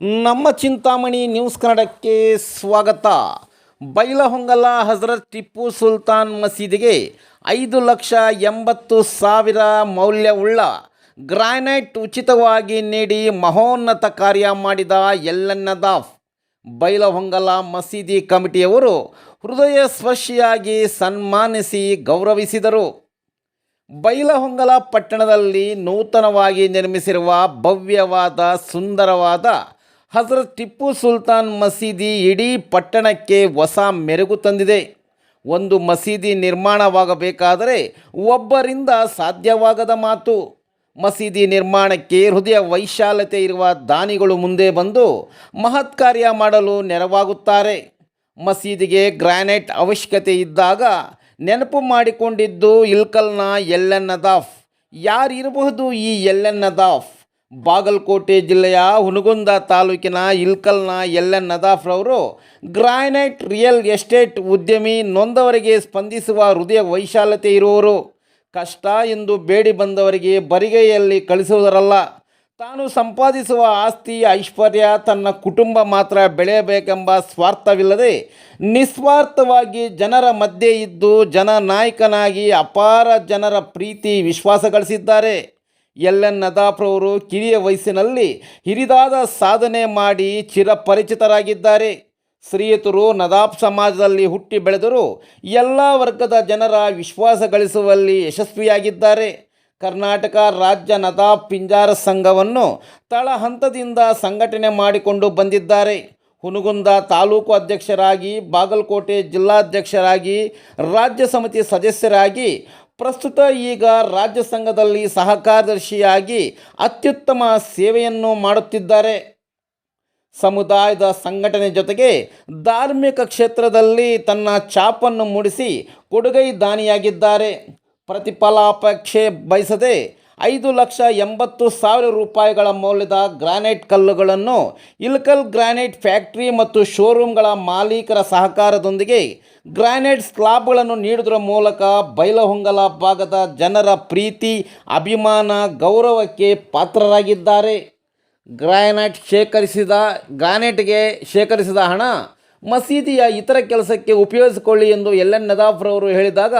ನಮ್ಮ ಚಿಂತಾಮಣಿ ನ್ಯೂಸ್ ಕನ್ನಡಕ್ಕೆ ಸ್ವಾಗತ. ಬೈಲಹೊಂಗಲ ಹಜರತ್ ಟಿಪ್ಪು ಸುಲ್ತಾನ್ ಮಸೀದಿಗೆ ಐದು ಲಕ್ಷ ಎಂಬತ್ತು ಸಾವಿರ ಮೌಲ್ಯವುಳ್ಳ ಗ್ರಾನೈಟ್ ಉಚಿತವಾಗಿ ನೀಡಿ ಮಹೋನ್ನತ ಕಾರ್ಯ ಮಾಡಿದ ಎಲ್ಲನ್ನದಾಫ್ ಬೈಲಹೊಂಗಲ ಮಸೀದಿ ಕಮಿಟಿಯವರು ಹೃದಯ ಸ್ಪರ್ಶಿಯಾಗಿ ಸನ್ಮಾನಿಸಿ ಗೌರವಿಸಿದರು. ಬೈಲಹೊಂಗಲ ಪಟ್ಟಣದಲ್ಲಿ ನೂತನವಾಗಿ ನಿರ್ಮಿಸಿರುವ ಭವ್ಯವಾದ ಸುಂದರವಾದ ಹಜರತ್ ಟಿಪ್ಪು ಸುಲ್ತಾನ್ ಮಸೀದಿ ಇಡೀ ಪಟ್ಟಣಕ್ಕೆ ಹೊಸ ಮೆರುಗು ತಂದಿದೆ. ಒಂದು ಮಸೀದಿ ನಿರ್ಮಾಣವಾಗಬೇಕಾದರೆ ಒಬ್ಬರಿಂದ ಸಾಧ್ಯವಾಗದ ಮಾತು. ಮಸೀದಿ ನಿರ್ಮಾಣಕ್ಕೆ ಹೃದಯ ವೈಶಾಲತೆ ಇರುವ ದಾನಿಗಳು ಮುಂದೆ ಬಂದು ಮಹತ್ ಕಾರ್ಯ ಮಾಡಲು ನೆರವಾಗುತ್ತಾರೆ. ಮಸೀದಿಗೆ ಗ್ರಾನೈಟ್ ಅವಶ್ಯಕತೆ ಇದ್ದಾಗ ನೆನಪು ಮಾಡಿಕೊಂಡಿದ್ದು ಇಲ್ಕಲ್ನ ಎಲ್ಲೆನ್ನದಾಫ್ ಯಾರಿರಬಹುದು ಈ ಎಲ್ಲನ್ನದಾಫ್ ಬಾಗಲಕೋಟೆ ಜಿಲ್ಲೆಯ ಹುನಗುಂದ ತಾಲೂಕಿನ ಇಲ್ಕಲ್ನ ಎಲ್ಲನ್ನದಾಫ್ರವರು ಗ್ರಾನೈಟ್ ರಿಯಲ್ ಎಸ್ಟೇಟ್ ಉದ್ಯಮಿ ನೊಂದವರಿಗೆ ಸ್ಪಂದಿಸುವ ಹೃದಯ ವೈಶಾಲತೆ ಇರುವವರು. ಕಷ್ಟ ಎಂದು ಬೇಡಿ ಬಂದವರಿಗೆ ಬರಿಗೈಯಲ್ಲಿ ಕಳಿಸುವುದರಲ್ಲ. ತಾನು ಸಂಪಾದಿಸುವ ಆಸ್ತಿ, ಐಶ್ವರ್ಯ, ತನ್ನ ಕುಟುಂಬ ಮಾತ್ರ ಬೆಳೆಯಬೇಕೆಂಬ ಸ್ವಾರ್ಥವಿಲ್ಲದೆ ನಿಸ್ವಾರ್ಥವಾಗಿ ಜನರ ಮಧ್ಯೆ ಇದ್ದು ಜನ ನಾಯಕನಾಗಿ ಅಪಾರ ಜನರ ಪ್ರೀತಿ, ವಿಶ್ವಾಸ ಗಳಿಸಿದ್ದಾರೆ. ಎಲ್ ಎನ್ ನದಾಫ್ರವರು ಕಿರಿಯ ವಯಸ್ಸಿನಲ್ಲಿ ಹಿರಿದಾದ ಸಾಧನೆ ಮಾಡಿ ಚಿರಪರಿಚಿತರಾಗಿದ್ದಾರೆ. ಶ್ರೀಯುತರು ನದಾಪ್ ಸಮಾಜದಲ್ಲಿ ಹುಟ್ಟಿ ಬೆಳೆದರು ಎಲ್ಲ ವರ್ಗದ ಜನರ ವಿಶ್ವಾಸ ಗಳಿಸುವಲ್ಲಿ ಯಶಸ್ವಿಯಾಗಿದ್ದಾರೆ. ಕರ್ನಾಟಕ ರಾಜ್ಯ ನದಾಫ್ ಪಿಂಜಾರ ಸಂಘವನ್ನು ತಳ ಹಂತದಿಂದ ಸಂಘಟನೆ ಮಾಡಿಕೊಂಡು ಬಂದಿದ್ದಾರೆ. ಹುನಗುಂದ ತಾಲೂಕು ಅಧ್ಯಕ್ಷರಾಗಿ, ಬಾಗಲಕೋಟೆ ಜಿಲ್ಲಾಧ್ಯಕ್ಷರಾಗಿ, ರಾಜ್ಯ ಸಮಿತಿ ಸದಸ್ಯರಾಗಿ ಪ್ರಸ್ತುತ ಈಗ ರಾಜ್ಯ ಸಂಘದಲ್ಲಿ ಸಹಕಾರ್ಯದರ್ಶಿಯಾಗಿ ಅತ್ಯುತ್ತಮ ಸೇವೆಯನ್ನು ಮಾಡುತ್ತಿದ್ದಾರೆ. ಸಮುದಾಯದ ಸಂಘಟನೆ ಜೊತೆಗೆ ಧಾರ್ಮಿಕ ಕ್ಷೇತ್ರದಲ್ಲಿ ತನ್ನ ಛಾಪನ್ನು ಮೂಡಿಸಿ ಕೊಡುಗೈ ದಾನಿಯಾಗಿದ್ದಾರೆ. ಪ್ರತಿಫಲಾಪೇಕ್ಷೆ ಬಯಸದೆ ಐದು ಲಕ್ಷ ಎಂಬತ್ತು ಸಾವಿರ ರೂಪಾಯಿಗಳ ಮೌಲ್ಯದ ಗ್ರಾನೈಟ್ ಕಲ್ಲುಗಳನ್ನು ಇಲ್ಕಲ್ ಗ್ರಾನೈಟ್ ಫ್ಯಾಕ್ಟರಿ ಮತ್ತು ಶೋರೂಮ್ಗಳ ಮಾಲೀಕರ ಸಹಕಾರದೊಂದಿಗೆ ಗ್ರಾನೈಟ್ ಸ್ಲಾಬ್ಗಳನ್ನು ನೀಡುವುದರ ಮೂಲಕ ಬೈಲಹೊಂಗಲ ಭಾಗದ ಜನರ ಪ್ರೀತಿ, ಅಭಿಮಾನ, ಗೌರವಕ್ಕೆ ಪಾತ್ರರಾಗಿದ್ದಾರೆ. ಗ್ರಾನೈಟ್ ಶೇಖರಿಸಿದ, ಗ್ರಾನೈಟ್ಗೆ ಶೇಖರಿಸಿದ ಹಣ ಮಸೀದಿಯ ಇತರ ಕೆಲಸಕ್ಕೆ ಉಪಯೋಗಿಸಿಕೊಳ್ಳಿ ಎಂದು ಎಲ್. ಎನ್. ನದಾಫ್ರವರು ಹೇಳಿದಾಗ,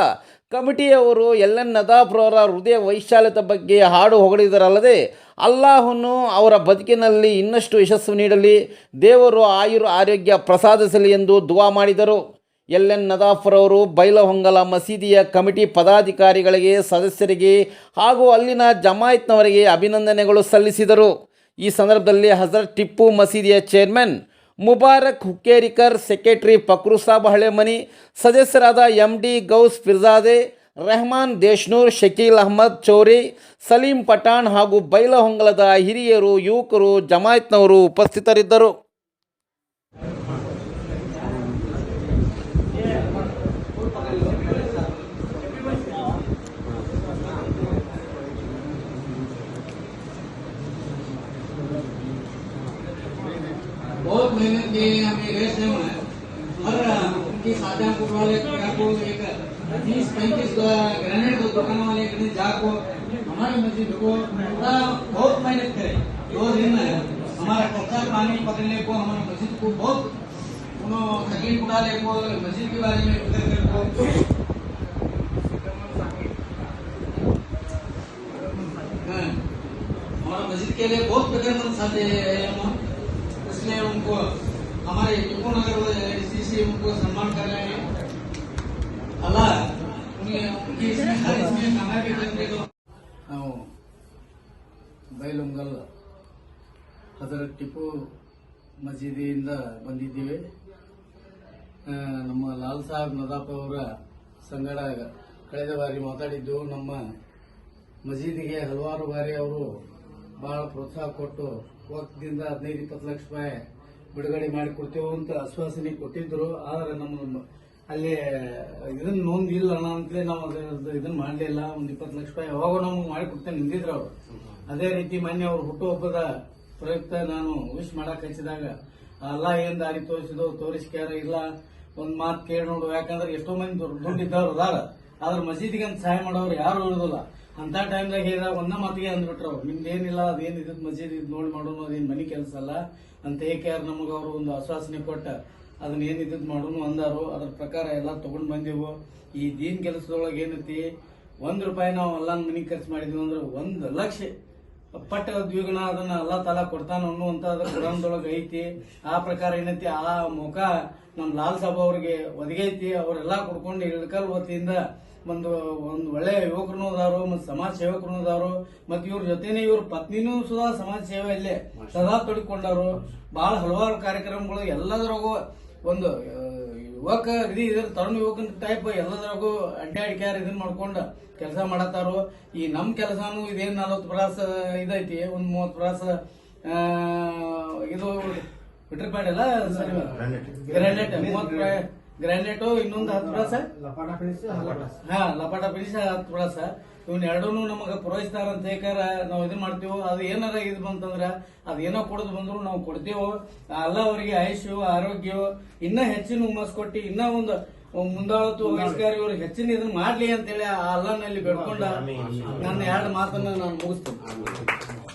ಕಮಿಟಿಯವರು ಎಲ್. ಎನ್. ನದಾಫ್ರವರ ಹೃದಯ ವೈಶಾಲ್ಯತೆ ಬಗ್ಗೆ ಹಾಡು ಹೊಗಳಿದರಲ್ಲದೆ, ಅಲ್ಲಾಹನು ಅವರ ಬದುಕಿನಲ್ಲಿ ಇನ್ನಷ್ಟು ಯಶಸ್ಸು ನೀಡಲಿ, ದೇವರು ಆಯುರ್ ಆರೋಗ್ಯ ಪ್ರಸಾದಿಸಲಿ ಎಂದು ದುವಾ ಮಾಡಿದರು. ಎಲ್ ಎನ್ ನದಾಫ್ರವರು ಬೈಲಹೊಂಗಲ ಮಸೀದಿಯ ಕಮಿಟಿ ಪದಾಧಿಕಾರಿಗಳಿಗೆ, ಸದಸ್ಯರಿಗೆ ಹಾಗೂ ಅಲ್ಲಿನ ಜಮಾಯತ್ನವರಿಗೆ ಅಭಿನಂದನೆಗಳು ಸಲ್ಲಿಸಿದರು. ಈ ಸಂದರ್ಭದಲ್ಲಿ ಹಜರತ್ ಟಿಪ್ಪು ಮಸೀದಿಯ ಚೇರ್ಮನ್ ಮುಬಾರಕ್ ಹುಕ್ಕೇರಿಕರ್, ಸೆಕ್ರೆಟರಿ ಫಕ್ರುಸಾಬ್ ಹಳೆಮನಿ, ಸದಸ್ಯರಾದ ಎಂ ಡಿ ಗೌಸ್ ಫಿರ್ಜಾದೆ ರೆಹಮಾನ್ ದೇಶ್ನೂರ್, ಶಕೀಲ್ ಅಹ್ಮದ್ ಚೌರಿ, ಸಲೀಂ ಪಠಾಣ್ ಹಾಗೂ ಬೈಲಹೊಂಗಲದ ಹಿರಿಯರು, ಯುವಕರು, ಜಮಾಯತ್ನವರು ಉಪಸ್ಥಿತರಿದ್ದರು. बहुत मेहनत किए हैं हमें रेस्ट नहीं होना हर उनकी फ़ूड वाले को एक तीस पैंतीस ग्रेनेड को दुकान वाले के जाको हमारी मस्जिद को पूरा बहुत मेहनत करे। दो दिन हमारा कच्चा पानी पकड़ने को हमारी मस्जिद को बहुत उन्होंने तकलीफ़ उठाने को मस्जिद के बारे में फ़िक्र करने को। हाँ, मस्जिद के लिए बहुत फिक्रमंद साथी है। ನಾವು ಬೈಲುಂಗಲ್ ಹಜರತ್ ಟಿಪ್ಪು ಮಸೀದಿಯಿಂದ ಬಂದಿದ್ದೀವಿ. ನಮ್ಮ ಲಾಲ್ ಸಾಹೇಬ್ ನದಾಪ್ ಅವರ ಸಂಗಡ ಕಳೆದ ಬಾರಿ ಮಾತಾಡಿದ್ದು, ನಮ್ಮ ಮಸೀದಿಗೆ ಹಲವಾರು ಬಾರಿ ಅವರು ಬಹಳ ಪ್ರೋತ್ಸಾಹ ಕೊಟ್ಟು ವಕ್ತದಿಂದ ಹದಿನೈದು ಇಪ್ಪತ್ತು ಲಕ್ಷ ರೂಪಾಯಿ ಬಿಡುಗಡೆ ಮಾಡಿಕೊಡ್ತೇವೆ ಅಂತ ಆಶ್ವಾಸನೆ ಕೊಟ್ಟಿದ್ದರು. ಆದರೆ ನಮ್ಮ ಅಲ್ಲಿ ಇದನ್ನ ನೋಂದ್ ಇಲ್ಲ ಅಂತಲೇ ನಾವು ಇದನ್ನ ಮಾಡಲಿಲ್ಲ ಒಂದು ಇಪ್ಪತ್ತು ಲಕ್ಷ ರೂಪಾಯಿ ಯಾವಾಗ ನಮ್ಗೆ ಮಾಡಿಕೊಡ್ತೇನೆ ನಿಂತಿದ್ರು ಅವರು. ಅದೇ ರೀತಿ ಮೊನ್ನೆ ಅವ್ರ ಹುಟ್ಟುಹಬ್ಬದ ಪ್ರಯುಕ್ತ ನಾನು ವಿಶ್ ಮಾಡಕ್ ಹಚ್ಚಿದಾಗ, ಅಲ್ಲ ಏನ್ ದಾರಿ ತೋರಿಸಿದ್ರು ತೋರಿಸ್ಕ್ಯಾರ ಇಲ್ಲ. ಒಂದ್ ಮಾತು ಕೇಳಿ ನೋಡು. ಯಾಕಂದ್ರೆ ಎಷ್ಟೋ ಮಂದಿ ದುಡ್ಡು ಇದ್ದವ್ರು ಅದಾರ. ಆದ್ರೆ ಮಸೀದಿಗೆ ಅಂತ ಸಹಾಯ ಮಾಡೋರು ಯಾರು ಇರೋದಿಲ್ಲ. ಅಂತ ಟೈಮ್ದಾಗ ಹೇಳಿದಾಗ ಒಂದ ಮಾತಿಗೆ ಅಂದ್ಬಿಟ್ರು ನಿಮ್ದೇನಿಲ್ಲ ಅದೇನು ಇದ್ ಮಸೀದಿ ನೋಡಿ ಮಾಡೋನು, ಅದೇನ್ ಮನಿ ಕೆಲಸ ಅಲ್ಲ ಅಂತ ಏಕೆ ಯಾರು ನಮಗ ಅವರು ಒಂದು ಆಶ್ವಾಸನೆ ಕೊಟ್ಟ. ಅದನ್ನ ಏನ್ ಇದ್ ಮಾಡೋನು ಅಂದಾರು ಅದ್ರ ಪ್ರಕಾರ ಎಲ್ಲ ತಗೊಂಡ್ ಬಂದೆವು. ಈ ದೀನ್ ಕೆಲಸದೊಳಗೆ ಏನೈತಿ, ಒಂದ್ ರೂಪಾಯಿ ನಾವು ಅಲ್ಲ ಮನಿ ಖರ್ಚು ಮಾಡಿದ್ವಿ ಅಂದ್ರೆ ಒಂದ್ ಲಕ್ಷ ಪಟ್ಟ ದ್ವಿಗುಣ ಅದನ್ನ ಅಲ್ಲ ತಾಲ ಕೊಡ್ತಾನ ಅನ್ನುವಂತ ಕುರಾನ್ದೊಳಗೆ ಐತಿ. ಆ ಪ್ರಕಾರ ಏನೈತಿ, ಆ ಮುಖ ನಮ್ ಲಾಲ್ ಸಾಬ್ ಅವ್ರಿಗೆ ಒದಗೈತಿ. ಅವರೆಲ್ಲಾ ಕುಡ್ಕೊಂಡು ಇಳಕಲ್ ವತಿಯಿಂದ ಒಂದು ಒಂದು ಒಳ್ಳೆ ಯುವಕರು ಅದಾರು, ಮತ್ತು ಸಮಾಜ ಸೇವಕರು ಅದಾರು. ಮತ್ತು ಇವ್ರ ಜೊತೆನೆ ಇವ್ರ ಪತ್ನಿನೂ ಸುಧಾ ಸಮಾಜ ಸೇವೆಯಲ್ಲೇ ಸದಾ ತೊಡ್ಕೊಂಡವರು ಬಹಳ ಹಲವಾರು ಕಾರ್ಯಕ್ರಮಗಳು ಎಲ್ಲದರಾಗೂ ಒಂದು ಯುವಕ ಇದು ಇದ್ರ ತರುಣ ಯುವಕನ ಟೈಪ್ ಎಲ್ಲದ್ರಾಗೂ ಅಡ್ಡಾಡಿಕ್ಯಾರ ಇದನ್ನ ಮಾಡ್ಕೊಂಡು ಕೆಲಸ ಮಾಡತ್ತಾರು. ಈ ನಮ್ ಕೆಲಸನು ಇದೇನ್ ನಲವತ್ತು ಪ್ರಾಸ ಇದೈತಿ ಒಂದ್ ಮೂವತ್ತು ಪ್ರಾಸ ಇದು ಬಿಟ್ರಿ ಅಲ್ಲ? ಸರಿ ಗ್ರಾನೈಟ್ ಮೂವತ್ ಗ್ರಾನೈಟ್ ಇನ್ನೊಂದು ಹತ್ತು ಪ್ರಾಸ ಹಾ ಲಪಾಟ ಫಿನಿಶ್ ಹತ್ತು ಪ್ರಾಸ ಇವನ್ ಎರಡೂ ನಮಗ ಪೂರೈಸ್ತಾರ ಅಂತ ಏಕಾರ ನಾವ್ ಇದನ್ ಮಾಡ್ತೀವೋ ಅದು ಏನಾರ ಇದು ಬಂತಂದ್ರ ಅದ್ ಏನೋ ಕೊಡೋದು ಬಂದ್ರು ನಾವು ಕೊಡ್ತೀವೋ ಅಲ್ಲ ಅವರಿಗೆ ಆಯುಷ್ಯೋ ಆರೋಗ್ಯ ಇನ್ನ ಹೆಚ್ಚಿನ ಹುಮ್ಮಸ್ ಕೊಟ್ಟಿ ಇನ್ನ ಒಂದು ಮುಂದಾಳತ್ತು ವಯಸ್ಕಾರ ಇವ್ರು ಹೆಚ್ಚಿನ ಇದನ್ನ ಮಾಡ್ಲಿ ಅಂತೇಳಿ ಆ ಅಲ್ಲನಲ್ಲಿ ಬೆಳ್ಕೊಂಡ ನನ್ನ ಎರಡು ಮಾತನ್ನ ನಾನು ಮುಗಿಸ್ತೇನೆ.